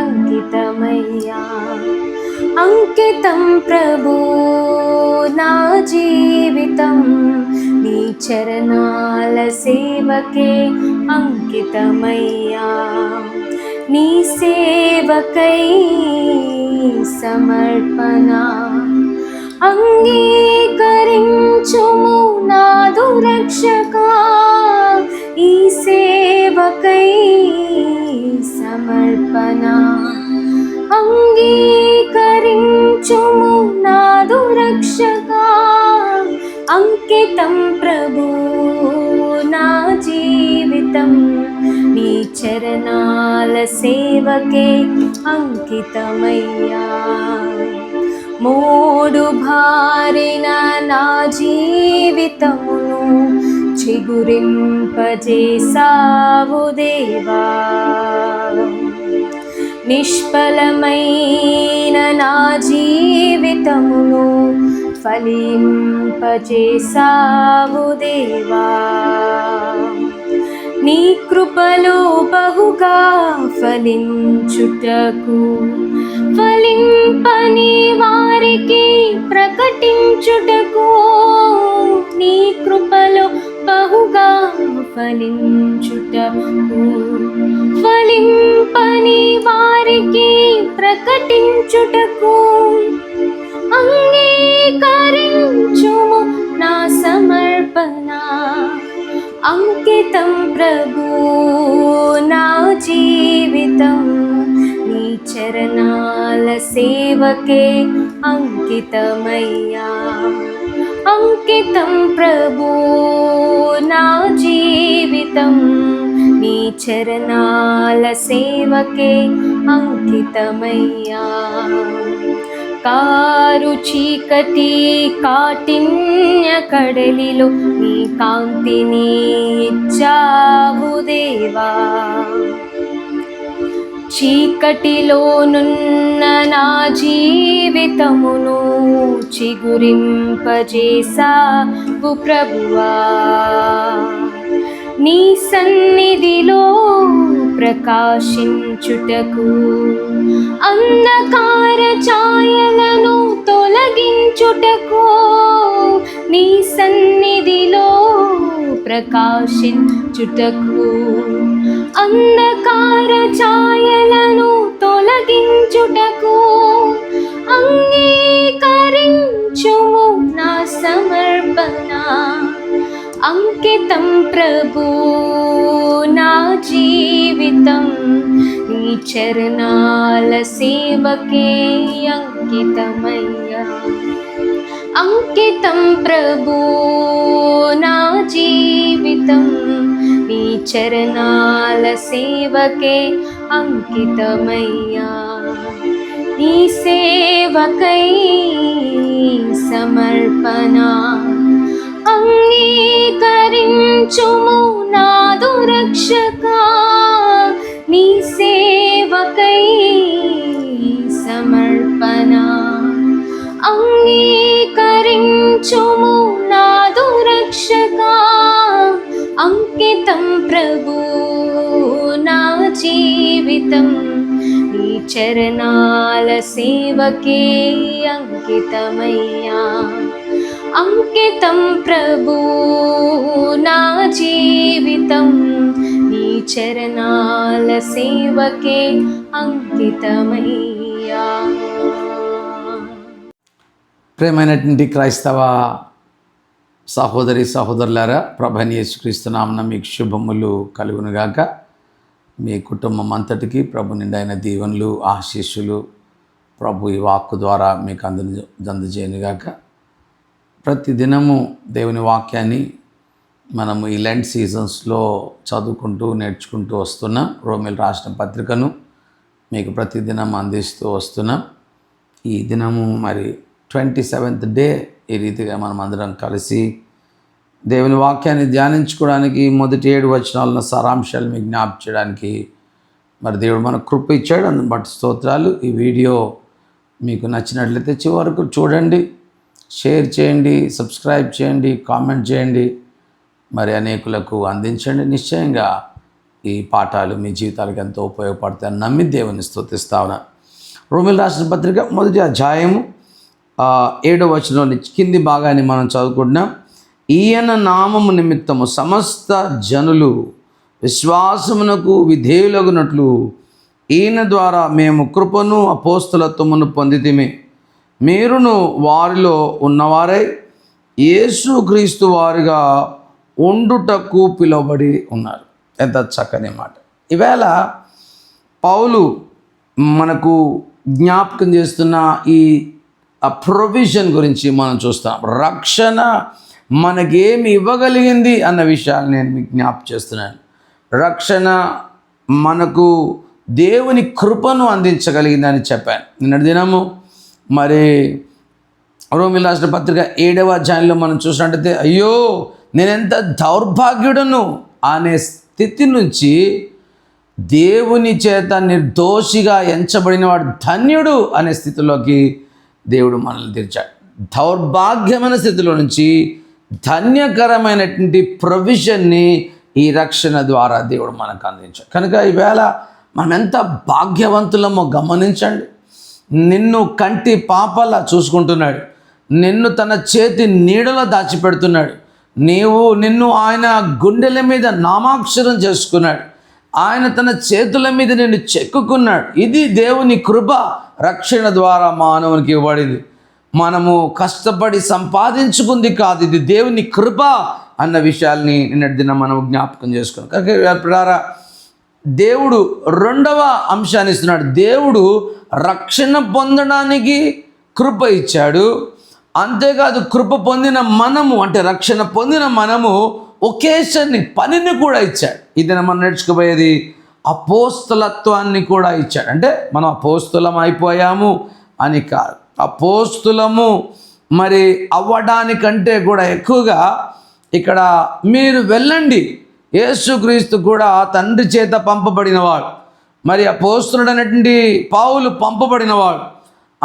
अङ्कितमय्या अङ्कितं प्रभो नाजीवितं। ई अङ्कितमय्या नीसेवकै समर्पणा। अङ्गीकरिञ्चना दु ई सेवकै సమర్పణ. అంగీకరించుము నాదు రక్షక అంకితం ప్రభు నా జీవితం. నీ చరణాల సేవకే అంకితమయ్యా. మూడు భారిన నా జీవితమును చిగురింపజేసావు దేవా. నిష్ఫలమైన నా జీవితమును ఫలింపజేసావు దేవా. నీ కృపలో బహుగా ఫలించుటకు ఫలింపని వారికి ప్రకటించుటకు నీ కృపలో బహుగా ఫలించుటకు ఫలింపని వారికి ప్రకటించుటకు. అంగీకరించుము నా సమర్పణ. అంకితం ప్రభు నా జీవితం. నీ చరణాల సేవకే అంకితమయ్యా. అంకితం ప్రభు నా జీవితం నీ చరణాల సేవకే అంకితమయ్యా. కారు చీకటి కాఠిన్య కడలిలో నీ కాంతిని ఇచ్చావు దేవా. చీకటిలోనున్న నా జీవితమును చిగురింపజేసావు ప్రభువా. నీ సన్నిధిలో ప్రకాశించుటకు అంధకార ఛాయలను తొలగించుటకు నీ సన్నిధిలో ప్రకాశించుటకు అంధకార ఛాయలను తొలగించుటకు అంగీకరించుము నా సమర్పణ. అంకితం ప్రభు నా జీవితం నీ చరణాల సేవకే అంకితమయ్యా. అంకితం ప్రభు నా జీవితం. నీ చరణాల సేవకే అంకితమయ్యా. నీ సేవకై సమర్పణ. అంగీకరించుము నాదు రక్షక. నీ సేవకై సమర్పణ. అంగీకరించుము నాదు రక్షక రక్షకా అంకితం ప్రభు నా జీవితం ఈ చరణాల సేవకే అంకితమయ్యా. అంకితం ప్రభు నా జీవితం ఈ చరణాల సేవకే అంకితమయ్యా. ప్రేమైనటువంటి క్రైస్తవ సహోదరి సహోదరులారా ప్రభని యేసుక్రీస్తునామన మీకు శుభములు కలుగునుగాక. మీ కుటుంబం అంతటికి ప్రభు నిండైన దీవెనలు ఆశీస్సులు ప్రభు ఈ వాక్కు ద్వారా మీకు అందని అందజేయనుగాక. ప్రతి దినము దేవుని వాక్యాన్ని మనము ఈ లెండ్ సీజన్స్లో చదువుకుంటూ నేర్చుకుంటూ వస్తున్నాం రోమిల్ రాసిన పత్రికను మీకు ప్రతిదినం అందిస్తూ వస్తున్నాం ఈ దినము మరి ట్వంటీ సెవెంత్ డే ఈ రీతిగా మనం అందరం కలిసి దేవుని వాక్యాన్ని ధ్యానించుకోవడానికి మొదటి ఏడు వచనాలను సారాంశాలు మీకు జ్ఞాప చేయడానికి మరి దేవుడు మనకు కృప ఇచ్చాడు. అందుని బట్టి స్తోత్రాలు. ఈ వీడియో మీకు నచ్చినట్లయితే చివరకు చూడండి షేర్ చేయండి సబ్స్క్రైబ్ చేయండి కామెంట్ చేయండి. మరి అనేకులకు అందించండి. నిశ్చయంగా ఈ పాఠాలు మీ జీవితాలకు ఎంతో ఉపయోగపడతాయని నమ్మి దేవుని స్తోతిస్తా ఉన్నాను రోమిల్ రాసిన పత్రిక మొదటి అధ్యాయము ఏడవ వచనంలో కింది భాగాన్ని మనం చదువుకుంటున్నాం. ఈయన నామము నిమిత్తము సమస్త జనులు విశ్వాసమునకు విధేయులగునట్లు ఈయన ద్వారా మేము కృపను అపోస్తలత్వమును పొందితిమి. మీరును వారిలో ఉన్నవారై యేసుక్రీస్తు వారిగా ఉండుటకు పిలువబడి ఉన్నారు. ఎంత చక్కని మాట. ఈవేళ పౌలు మనకు జ్ఞాపకం చేస్తున్న ఈ ఆ ప్రొవిజన్ గురించి మనం చూస్తాం రక్షణ మనకేమి ఇవ్వగలిగింది అన్న విషయాన్ని నేను మీకు జ్ఞాప చేస్తున్నాను. రక్షణ మనకు దేవుని కృపను అందించగలిగిందని చెప్పాను. నిన్నటి దినము మరి రోమి రాష్ట్ర పత్రిక ఏడవ అధ్యాయంలో మనం చూసినట్టయితే అయ్యో నేనెంత దౌర్భాగ్యుడను అనే స్థితి నుంచి దేవుని చేత నిర్దోషిగా ఎంచబడినవాడు ధన్యుడు అనే స్థితిలోకి దేవుడు మనల్ని తెరిచాడు. దౌర్భాగ్యమైన స్థితిలో నుంచి ధన్యకరమైనటువంటి ప్రొవిజన్ని ఈ రక్షణ ద్వారా దేవుడు మనకు అందించాడు. కనుక ఈవేళ మనం ఎంత భాగ్యవంతులమో గమనించండి. నిన్ను కంటి పాపలా చూసుకుంటున్నాడు. నిన్ను తన చేతి నీడలో దాచిపెడుతున్నాడు. నీవు నిన్ను ఆయన గుండెల మీద నామాక్షరం చేసుకున్నాడు. ఆయన తన చేతుల మీద నిన్ను చెక్కుకున్నాడు. ఇది దేవుని కృప రక్షణ ద్వారా మానవునికి ఇవ్వబడింది. మనము కష్టపడి సంపాదించుకుంది కాదు ఇది దేవుని కృప అన్న విషయాల్ని నిన్నటి దిన మనం జ్ఞాపకం చేసుకున్నాం. కనుక దేవుడు రెండవ అంశాన్ని ఇస్తున్నాడు. దేవుడు రక్షణ పొందడానికి కృప ఇచ్చాడు. అంతేకాదు కృప పొందిన మనము అంటే రక్షణ పొందిన మనము ఒకేషన్ని పనిని కూడా ఇచ్చాడు. ఇది మనం నేర్చుకుపోయేది అపోస్తులత్వాన్ని కూడా ఇచ్చాడు. అంటే మనం అపోస్తులం అయిపోయాము అని కాదు. అపోస్తులము మరి అవ్వడానికంటే కూడా ఎక్కువగా ఇక్కడ మీరు వెళ్ళండి. యేసుక్రీస్తు కూడా తండ్రి చేత పంపబడినవాడు. మరి అపోస్తులుడు అనేటువంటి పావులు పంపబడినవాడు.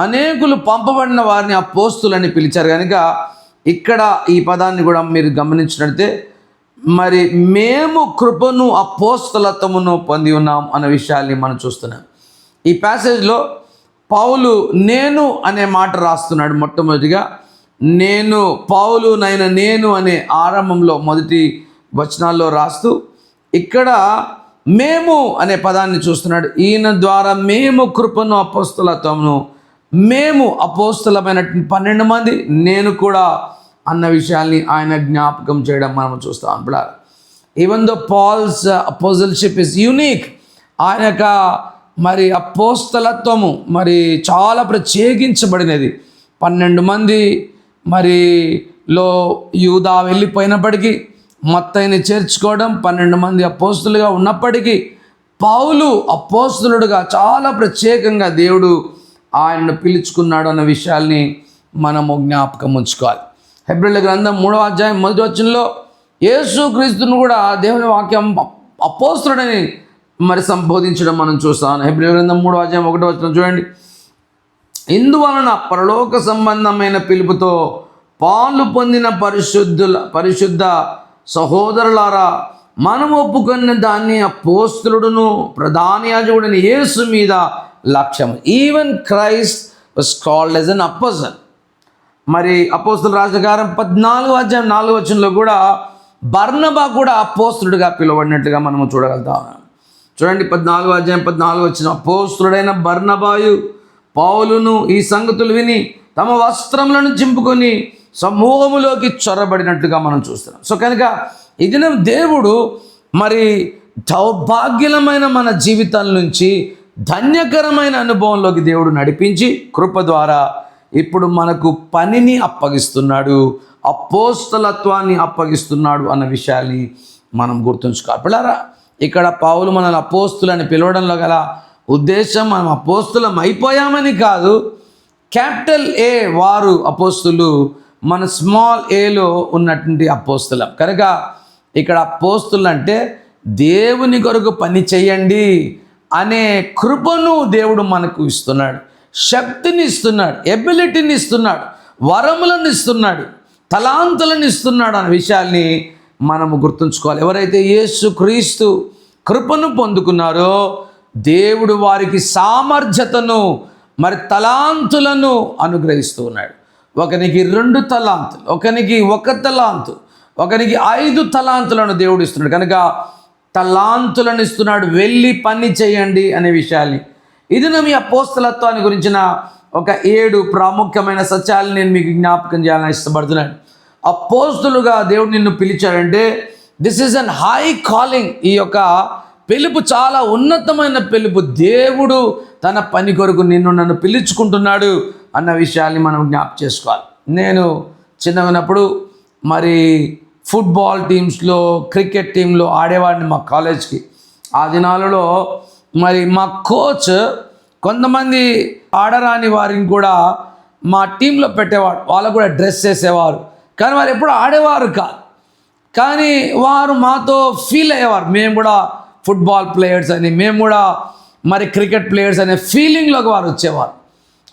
అనేకులు పంపబడిన వారిని అపోస్తులని పిలిచారు. కనుక ఇక్కడ ఈ పదాన్ని కూడా మీరు గమనించినట్లయితే మరి మేము కృపను అపోస్తలత్వమును పొంది ఉన్నాం అన్న విషయాన్ని మనం చూస్తున్నాం. ఈ ప్యాసేజ్లో పౌలు నేను అనే మాట రాస్తున్నాడు మొట్టమొదటిగా. నేను పౌలు నైన నేను అనే ఆరంభంలో మొదటి వచనాల్లో రాస్తూ ఇక్కడ మేము అనే పదాన్ని చూస్తున్నాడు. ఈయన ద్వారా మేము కృపను అపోస్తులత్వమును మేము అపోస్తులమైనటువంటి పన్నెండు మంది నేను కూడా అన్న విషయాల్ని ఆయన జ్ఞాపకం చేయడం మనం చూస్తాం. ఇప్పుడు even though Paul's apostleship is unique ఆయన యొక్క మరి అపోస్తలత్వము మరి చాలా ప్రత్యేకించబడినది. పన్నెండు మంది మరి లో యూదా వెళ్ళిపోయినప్పటికీ మొత్తాన్ని చేర్చుకోవడం పన్నెండు మంది అపోస్తులుగా ఉన్నప్పటికీ పౌలు అపోస్తులుడుగా చాలా ప్రత్యేకంగా దేవుడు ఆయనను పిలుచుకున్నాడు అన్న విషయాల్ని మనము జ్ఞాపకం ఉంచుకోవాలి. హెబ్రిల్ గ్రంథం మూడవ అధ్యాయం మొదటి వచనంలో యేసు క్రీస్తును కూడా దేవుని వాక్యం అపోస్తుడని మరి సంబోధించడం మనం చూస్తాం. హెబ్రిల్ గ్రంథం మూడవ అధ్యాయం ఒకటో వచ్చిన చూడండి. ఇందువలన పరలోక సంబంధమైన పిలుపుతో పాలు పొందిన పరిశుద్ధుల పరిశుద్ధ సహోదరులారా మనం ఒప్పుకున్న దాన్ని అపోస్తులుడును ప్రధాన యాజకుడిని యేసు మీద లక్ష్యం even Christ was called as an apostle మరి అపోస్తుల రాజకారం పద్నాలుగు అధ్యాయం నాలుగు వచనంలో కూడా బర్ణబా కూడా అపోస్తులుడిగా పిలువబడినట్లుగా మనము చూడగలుగుతాం చూడండి పద్నాలుగు అధ్యాయం పద్నాలుగు వచ్చిన అపోస్తుడైన బర్ణబాయు పౌలును ఈ సంగతులు విని తమ వస్త్రములను చింపుకొని సమూహములోకి చొరబడినట్టుగా మనం చూస్తున్నాం. సో కనుక ఇది దేవుడు మరి దౌర్భాగ్యమైన మన జీవితాల నుంచి ధన్యకరమైన అనుభవంలోకి దేవుడు నడిపించి కృప ద్వారా ఇప్పుడు మనకు పనిని అప్పగిస్తున్నాడు అపోస్తలత్వాన్ని అప్పగిస్తున్నాడు అన్న విషయాన్ని మనం గుర్తుంచుకోవాలి. పిల్లారా ఇక్కడ పావులు మనల్ని అపోస్తులని పిలవడంలో గల ఉద్దేశం మనం అపోస్తులం అయిపోయామని కాదు. క్యాపిటల్ ఏ వారు అపోస్తులు? మన స్మాల్ ఏలో ఉన్నటువంటి అపోస్తులం. కనుక ఇక్కడ అపోస్తులు అంటే దేవుని కొరకు పని చేయండి అనే కృపను దేవుడు మనకు ఇస్తున్నాడు. శక్తిని ఇస్తున్నాడు ఎబిలిటీని ఇస్తున్నాడు వరములను ఇస్తున్నాడు తలాంతులను ఇస్తున్నాడు అనే విషయాల్ని మనము గుర్తుంచుకోవాలి. ఎవరైతే యేసు క్రీస్తు కృపను పొందుకున్నారో దేవుడు వారికి సామర్థ్యతను మరి తలాంతులను అనుగ్రహిస్తూ ఉన్నాడు. ఒకనికి రెండు తలాంతులు ఒకనికి ఒక తలాంతు ఒకనికి ఐదు తలాంతులను దేవుడు ఇస్తున్నాడు. కనుక తలాంతులను ఇస్తున్నాడు వెళ్ళి పని చేయండి అనే విషయాల్ని ఇది నా మీ అపోస్తలత్వాన్ని గురించిన ఒక ఏడు ప్రాముఖ్యమైన సత్యాలను నేను మీకు జ్ఞాపకం చేయాలని ఇష్టపడుతున్నాను. అపోస్తులుగా దేవుడు నిన్ను పిలిచాడంటే this is an high calling ఈ యొక్క పిలుపు చాలా ఉన్నతమైన పిలుపు. దేవుడు తన పని కొరకు నిన్ను నన్ను పిలుచుకుంటున్నాడు అన్న విషయాన్ని మనం జ్ఞాపకం చేసుకోవాలి. నేను చిన్నగానప్పుడు మరి ఫుట్బాల్ టీమ్స్లో క్రికెట్ టీంలో ఆడేవాడిని మా కాలేజ్కి. ఆ దినాలలో మరి మా కోచ్ కొంతమంది ఆడరాని వారిని కూడా మా టీంలో పెట్టేవాడు వాళ్ళకు కూడా డ్రెస్ చేసేవారు. కానీ వారు ఎప్పుడు ఆడేవారు కాదు కానీ వారు మాతో ఫీల్ అయ్యేవారు. మేము కూడా ఫుట్బాల్ ప్లేయర్స్ అని మేము కూడా మరి క్రికెట్ ప్లేయర్స్ అనే ఫీలింగ్లోకి వారు వచ్చేవారు.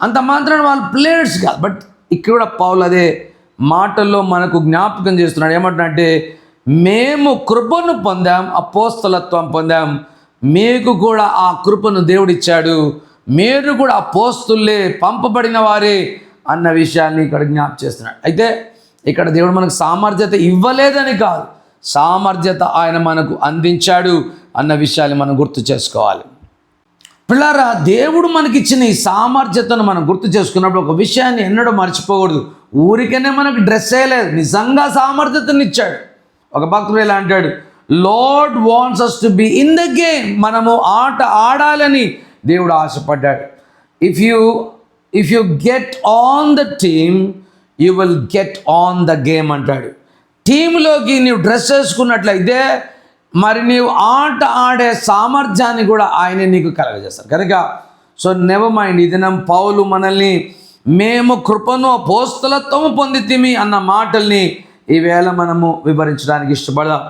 అంత మాత్రం వాళ్ళు ప్లేయర్స్ కాదు బట్ ఇక్కడ కూడా పౌలు అదే మాటల్లో మనకు జ్ఞాపకం చేస్తున్నాడు. ఏమంటున్నాడంటే మేము కృపను పొందాం అపోస్తలత్వం పొందాం మీకు కూడా ఆ కృపను దేవుడిచ్చాడు. మీరు కూడా పోస్తుల్లే పంపబడిన వారే అన్న విషయాన్ని ఇక్కడ జ్ఞాప చేస్తున్నాడు. అయితే ఇక్కడ దేవుడు మనకు సామర్థ్యత ఇవ్వలేదని కాదు. సామర్థ్యత ఆయన మనకు అందించాడు అన్న విషయాన్ని మనం గుర్తు చేసుకోవాలి. పిల్లరా దేవుడు మనకిచ్చిన ఈ సామర్థ్యతను మనం గుర్తు చేసుకున్నప్పుడు ఒక విషయాన్ని ఎన్నడూ మర్చిపోకూడదు. ఊరికనే మనకు డ్రెస్ వేయలేదు. నిజంగా సామర్థ్యతను ఇచ్చాడు ఒక భక్తుడు ఇలా అంటాడు Lord wants us to be in the game మనము ఆట ఆడాలని దేవుడు ఆశపడ్డాడు. If you if you get on the team you will get on the game అంటాడు. టీంలోకి నీవు డ్రెస్ వేసుకున్నట్లయితే మరి నీవు ఆట ఆడే సామర్థ్యాన్ని కూడా ఆయన నీకు కలగజేస్తారు కనుక సో నెవ మైండ్ ఇది దినం పౌలు మనల్ని మేము కృపను పోస్తలత్వము పొందితిమి అన్న మాటల్ని ఈవేళ మనము వివరించడానికి ఇష్టపడదాం.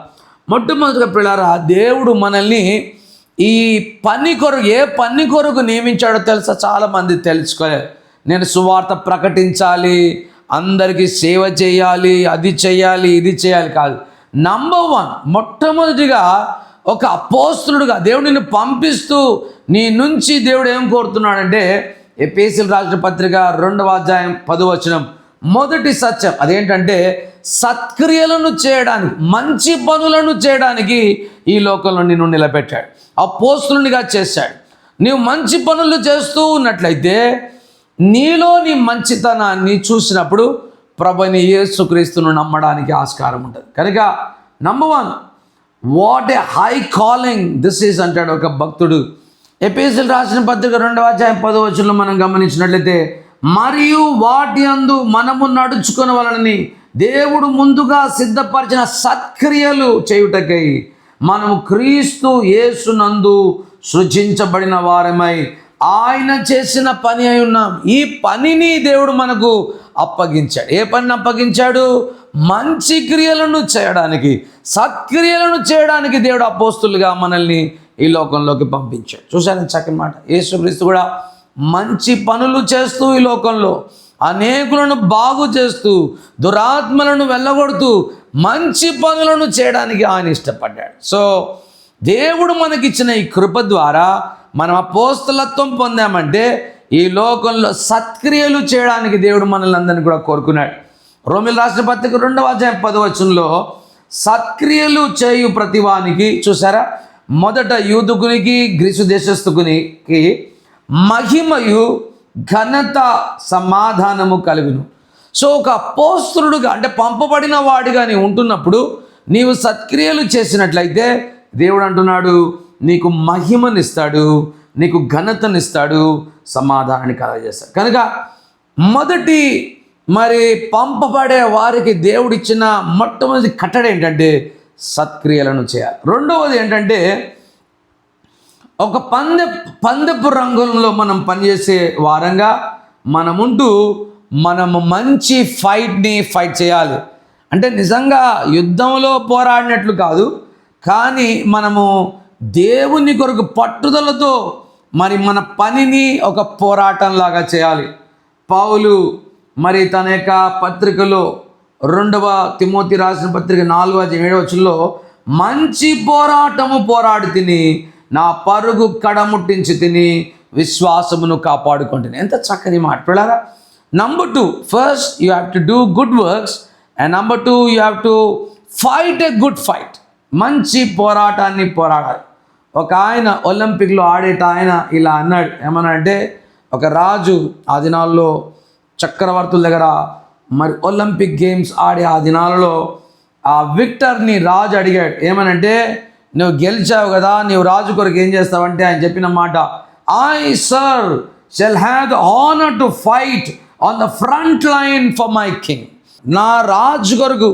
మొట్టమొదటిగా పిల్లరా దేవుడు మనల్ని ఈ పని కొరకు ఏ పని కొరకు నియమించాడో తెలుసా? చాలామంది తెలుసుకోలేదు. నేను సువార్త ప్రకటించాలి అందరికీ సేవ చేయాలి అది చేయాలి ఇది చేయాలి కాదు. నంబర్ వన్ మొట్టమొదటిగా ఒక అపోస్తుడుగా దేవుడు నిన్ను పంపిస్తూ నీ నుంచి దేవుడు ఏం కోరుతున్నాడంటే ఎపేసిల్ రాష్ట్ర పత్రిక రెండవ అధ్యాయం పదవచనం మొదటి సత్యం అదేంటంటే సత్క్రియలను చేయడానికి మంచి పనులను చేయడానికి ఈ లోకంలో నిన్ను నిలబెట్టాడు. అపోస్తులునిగా చేశాడు. నీవు మంచి పనులు చేస్తూ ఉన్నట్లయితే నీలో నీ మంచితనాన్ని చూసినప్పుడు ప్రభుని యేసుక్రీస్తును నమ్మడానికి ఆస్కారం ఉంటుంది. కనుక number one what a high calling this is అంటాడు ఒక భక్తుడు. ఎపిఎస్ఎల్ రాసిన పత్రిక రెండవ అధ్యాయం పదో వచనంలో మనం గమనించినట్లయితే మరియు వాటి అందు మనము నడుచుకుని వలనని దేవుడు ముందుగా సిద్ధపరిచిన సత్క్రియలు చేయుటకై మనము క్రీస్తు యేసునందు సృజించబడిన వారమై ఆయన చేసిన పని అయి ఉన్నాం. ఈ పనిని దేవుడు మనకు అప్పగించాడు. ఏ పనిని అప్పగించాడు? మంచి క్రియలను చేయడానికి సత్క్రియలను చేయడానికి దేవుడు అపోస్తులుగా మనల్ని ఈ లోకంలోకి పంపించాడు. చూశాను చక్కని మాట? యేసుక్రీస్తు కూడా మంచి పనులు చేస్తూ ఈ లోకంలో అనేకులను బాగు చేస్తూ దురాత్మలను వెళ్ళగొడుతూ మంచి పనులను చేయడానికి ఆయన ఇష్టపడ్డాడు. సో దేవుడు మనకిచ్చిన ఈ కృప ద్వారా మనం అపోస్తలత్వం పొందామంటే ఈ లోకంలో సత్క్రియలు చేయడానికి దేవుడు మనల్ని అందరినీ కూడా కోరుకున్నాడు. రోమిల రాష్ట్ర పత్రిక రెండవ అధ్యాయం పదవచనంలో సత్క్రియలు చేయు ప్రతివానికి చూసారా? మొదట యూదుకునికి గ్రీసు దేశస్థుకునికి మహిమయు ఘనత సమాధానము కలుగును. సో ఒక అపోస్తుడుగా అంటే పంపబడిన వాడిగా నీవు ఉంటున్నప్పుడు నీవు సత్క్రియలు చేసినట్లయితే దేవుడు అంటున్నాడు నీకు మహిమనిస్తాడు నీకు ఘనతనిస్తాడు సమాధానాన్ని కలగజేస్తాడు. కనుక మొదటి మరి పంపబడే వారికి దేవుడిచ్చిన మొట్టమొదటి కట్టడ ఏంటంటే సత్క్రియలను చేయాలి. రెండవది ఏంటంటే ఒక పందె పందెపు రంగంలో మనం పనిచేసే వారంగా మనముంటూ మనము మంచి ఫైట్ని ఫైట్ చేయాలి. అంటే నిజంగా యుద్ధంలో పోరాడినట్లు కాదు కానీ మనము దేవుని కొరకు పట్టుదలతో మరి మన పనిని ఒక పోరాటంలాగా చేయాలి. పావులు మరి తన యొక్క పత్రికలో రెండవ తిమోతి రాసిన పత్రిక నాలుగవ అధ్యాయం మంచి పోరాటము పోరాడి తిని నా పరుగు కడముట్టించి తిని విశ్వాసమును కాపాడుకుంటుంది ఎంత చక్కని మాట. పిల్లారా number two first you have to do good works and number two you have to fight a good fight మంచి పోరాటాన్ని పోరాడాలి. ఒక ఆయన ఒలింపిక్లో ఆడేట ఆయన ఇలా అన్నాడు. ఏమనంటే ఒక రాజు ఆ దినాల్లో చక్రవర్తుల దగ్గర మరి ఒలింపిక్ గేమ్స్ ఆడే ఆ దినాలలో ఆ విక్టర్ని రాజు అడిగాడు. ఏమనంటే నువ్వు గెలిచావు కదా నీవు రాజు కొరకు ఏం చేస్తావంటే ఆయన చెప్పిన మాట I sir shall have the honour to fight on the front line for my king నా రాజు కొరకు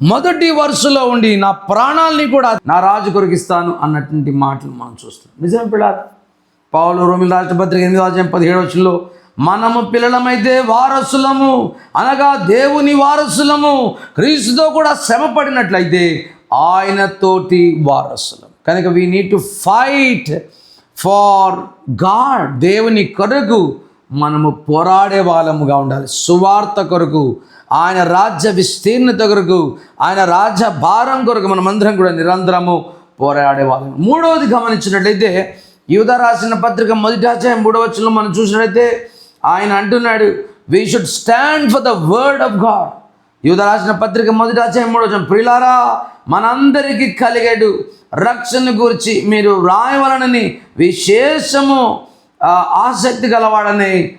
మొదటి వరుసలో ఉండి నా ప్రాణాల్ని కూడా నా రాజు కొరకు ఇస్తాను అన్నటువంటి మాటలు మనం చూస్తాం నిజమే పిల్లలు పావులు రోమిల రాష్ట్రపత్రిక ఎనిమిది అధ్యాయం పదిహేడు వచ్చులో మనము పిల్లలమైతే వారసులము అనగా దేవుని వారసులము క్రీస్తుతో కూడా శ్రమపడినట్లయితే ఆయనతోటి వారసులం. కనుక we need to fight for God దేవుని కొరకు మనము పోరాడే వాళ్ళముగా ఉండాలి. సువార్త కొరకు ఆయన రాజ్య విస్తీర్ణత కొరకు ఆయన రాజ్య భారం కొరకు మనమందరం కూడా నిరంతరము పోరాడే వాళ్ళం. మూడవది గమనించినట్లయితే యువత రాసిన పత్రిక మొదటి అధ్యాయం మూడవచనంలో మనం చూసినట్లయితే ఆయన అంటున్నాడు we should stand for the word of God Yuda రాసిన పత్రిక మొదటి అధ్యాయం మూడు వచ్చిన ప్రిలారా మనందరికీ కలిగేడు రక్షణ గురించి మీరు వ్రాయవలనని విశేషము ఆసక్తి గలవాడని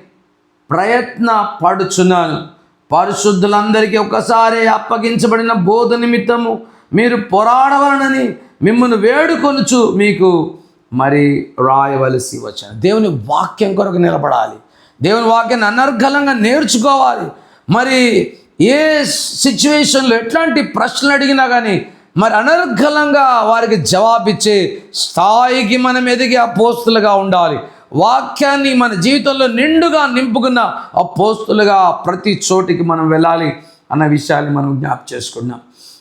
ప్రయత్న పడుచున్నాను. పరిశుద్ధులందరికీ ఒకసారి అప్పగించబడిన బోధ నిమిత్తము మీరు పోరాడవలనని మిమ్మల్ని వేడుకొనుచు మీకు మరి రాయవలసి వచ్చాను. దేవుని వాక్యం కొరకు నిలబడాలి. దేవుని వాక్యాన్ని అనర్గలంగా నేర్చుకోవాలి. మరి ఏ సిచ్యువేషన్లో ఎట్లాంటి ప్రశ్నలు అడిగినా కానీ మరి అనర్గలంగా వారికి జవాబిచ్చే స్థాయికి మనం ఎదిగి అపోస్తులుగా ఉండాలి. వాక్యాన్ని మన జీవితంలో నిండుగా నింపుకున్న అపోస్తులుగా ప్రతి చోటికి మనం వెళ్ళాలి అన్న విషయాన్ని మనం జ్ఞాప్ చేసుకున్నాం.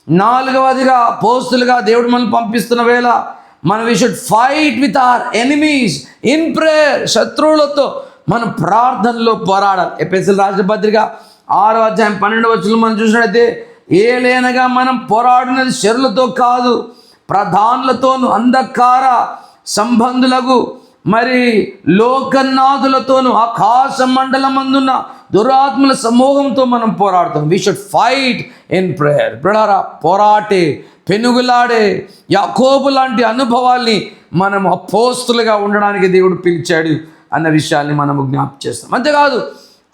నాలుగవదిగా పోస్తులుగా దేవుడు మనం పంపిస్తున్న వేళ మన we should fight with our enemies in prayer శత్రువులతో మనం ప్రార్థనలో పోరాడాలి. ఎపిఎస్ఎల్ రాజపత్రిక ఆరో అధ్యాయం పన్నెండు వచ్చిన మనం చూసినట్లయితే ఏ లేనగా మనం పోరాడినది శరులతో కాదు ప్రధానులతోను అంధకార సంబంధులకు మరి లోకనాథులతోను ఆకాశ మండలమందున్న దురాత్మల సమూహంతో మనం పోరాడుతాం. We should fight in prayer బ్రడారా పోరాటే పెనుగులాడే యాకోబు లాంటి అనుభవాల్ని మనం అపోస్తులుగా ఉండడానికి దేవుడు పిలిచాడు అన్న విషయాన్ని మనము జ్ఞాపకం చేస్తాం. అంతేకాదు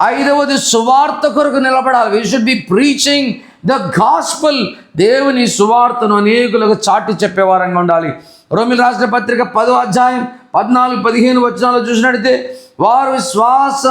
ఐదవది సువార్త కొరకు నిలబడాలి. We should be preaching the gospel దేవుని సువార్తను అనేకులకు చాటి చెప్పేవారంగా ఉండాలి. రోమిల్ రాష్ట్ర పత్రిక పదో అధ్యాయం పద్నాలుగు పదిహేను వచనాలు చూసినట్టయితే వారు విశ్వాస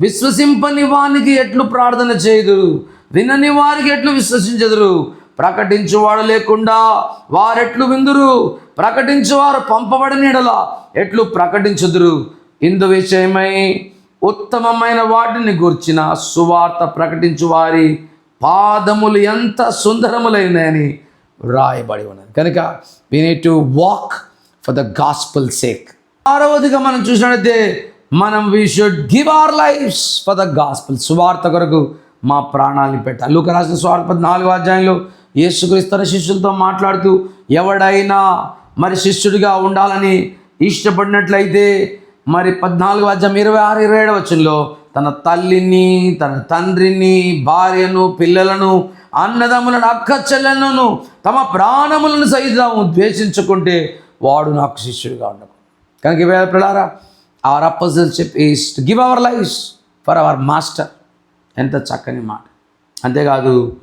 విశ్వసింపని వానికి ఎట్లు ప్రార్థన చేయదురు? వినని వారికి ఎట్లు విశ్వసించదురు? ప్రకటించువాడు లేకుండా వారెట్లు విందురు? ప్రకటించువారు పంపబడిన యెడల ఎట్లు ప్రకటించుదురు? ఇందు విషయమై ఉత్తమమైన వాటిని గూర్చిన సువార్త ప్రకటించు వారి పాదములు ఎంత సుందరములైనాయని రాయబడి ఉన్నది. కనుక we need to walk for the gospel sake ఆరవదిగా మనం చూసినట్లయితే మనం we should give our lives for the gospel సువార్త కొరకు మా ప్రాణాలను పెట్టాలి. లూక రాసిన స్వార్థ నాలుగు అధ్యాయంలో యేసుక్రీస్తున్న శిష్యులతో మాట్లాడుతూ ఎవడైనా మరి శిష్యుడిగా ఉండాలని ఇష్టపడినట్లయితే మరి పద్నాలుగు అధ్యాయం ఇరవై ఆరు ఇరవై ఏడవ వచ్చినలో తన తల్లిని తన తండ్రిని భార్యను పిల్లలను అన్నదమ్ములను అక్క చెల్లెలను తమ ప్రాణములను సైతం ద్వేషించుకుంటే వాడు నాకు శిష్యుడిగా ఉండకు కనుక ఇవాళ పిల్లారా our apostleship is to give our life for our master ఎంత చక్కని మాట. అంతేకాదు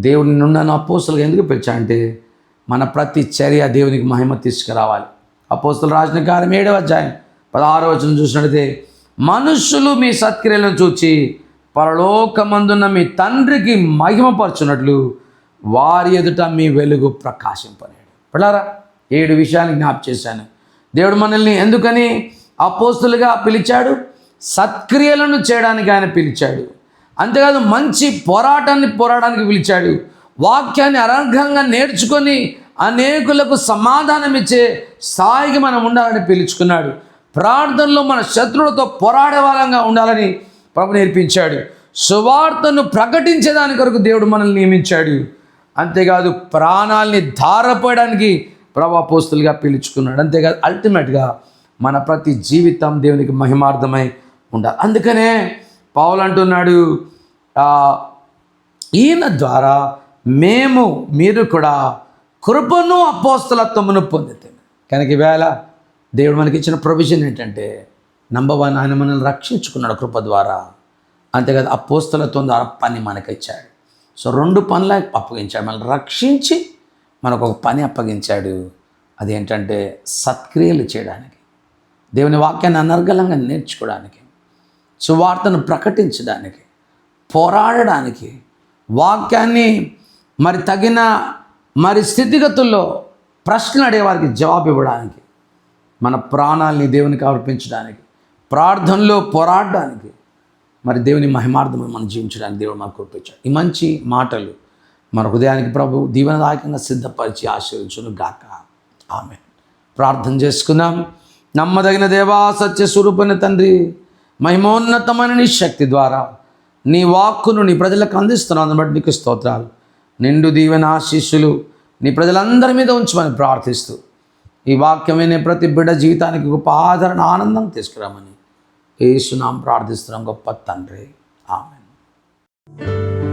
దేవుని నుండి అపోస్తులుగా ఎందుకు పిలిచాడంటే మన ప్రతి చర్య దేవునికి మహిమ తీసుకురావాలి. అపోస్తులు రాసిన కార్యం ఏడవ అధ్యాయం పదహారో వచనం చూసినట్లయితే మనుషులు మీ సత్క్రియలను చూచి పరలోకమందున్న మీ తండ్రికి మహిమపరచున్నట్లు వారి ఎదుట మీ వెలుగు ప్రకాశింపలేడు పిల్లారా ఏడు విషయాలు జ్ఞాప చేశాను. దేవుడు మనల్ని ఎందుకని అపోస్తులుగా పిలిచాడు? సత్క్రియలను చేయడానికి ఆయన పిలిచాడు. అంతేకాదు మంచి పోరాటాన్ని పోరాడానికి పిలిచాడు. వాక్యాన్ని అనర్ఘంగా నేర్చుకొని అనేకులకు సమాధానం ఇచ్చే స్థాయికి మనం ఉండాలని పిలుచుకున్నాడు. ప్రార్థనలో మన శత్రువులతో పోరాడే వాళ్ళంగా ఉండాలని ప్రభు నేర్పించాడు. సువార్తను ప్రకటించేదాని కొరకు దేవుడు మనల్ని నియమించాడు. అంతేకాదు ప్రాణాల్ని ధారపోయడానికి ప్రభా పోస్తులుగా పిలుచుకున్నాడు. అంతేకాదు అల్టిమేట్గా మన ప్రతి జీవితం దేవునికి మహిమార్థమై ఉండాలి. అందుకనే పావులు అంటున్నాడు ఈయన ద్వారా మేము మీరు కూడా కృపను అపోస్తలత్వమును పొందితే. కనుక వేళ దేవుడు మనకి ఇచ్చిన ప్రొవిజన్ ఏంటంటే నంబర్ వన్ ఆయన మనల్ని రక్షించుకున్నాడు కృప ద్వారా. అంతేకాదు అపోస్తలత్వం ఆ పని మనకి ఇచ్చాడు సో రెండు పనుల అప్పగించాడు. మనల్ని రక్షించి మనకు ఒక పని అప్పగించాడు. అదేంటంటే సత్క్రియలు చేయడానికి. దేవుని వాక్యాన్ని అనర్గళంగా నేర్చుకోవడానికి. సువార్తను ప్రకటించడానికి. పోరాడడానికి. వాక్యాన్ని మరి తగిన మరి స్థితిగతుల్లో ప్రశ్నలు అడిగేవారికి జవాబు ఇవ్వడానికి. మన ప్రాణాల్ని దేవునికి అర్పించడానికి ప్రార్థనలో పోరాడడానికి మరి దేవుని మహిమార్థమై మనం జీవించడానికి దేవుడు మాకు కురిపించాడు ఈ మంచి మాటలు మన హృదయానికి ప్రభు దీవనదాయకంగా సిద్ధపరిచి ఆశీర్వించును గాక. ఆమె ప్రార్థన చేసుకుందాం. నమ్మదగిన దేవా సత్య స్వరూపణ తండ్రి మహిమోన్నతమైన నీ శక్తి ద్వారా నీ వాక్కును నీ ప్రజలకు అందిస్తున్నాను బట్టి నీకు స్తోత్రాలు. నిండు దీవెన ఆశీస్సులు నీ ప్రజలందరి మీద ఉంచమని ప్రార్థిస్తూ ఈ వాక్యమైన ప్రతి బిడ్డ జీవితానికి గొప్ప ఆదరణ ఆనందం తీసుకురామని ఏసునాం ప్రార్థిస్తున్నాం. గొప్ప తండ్రి. ఆమె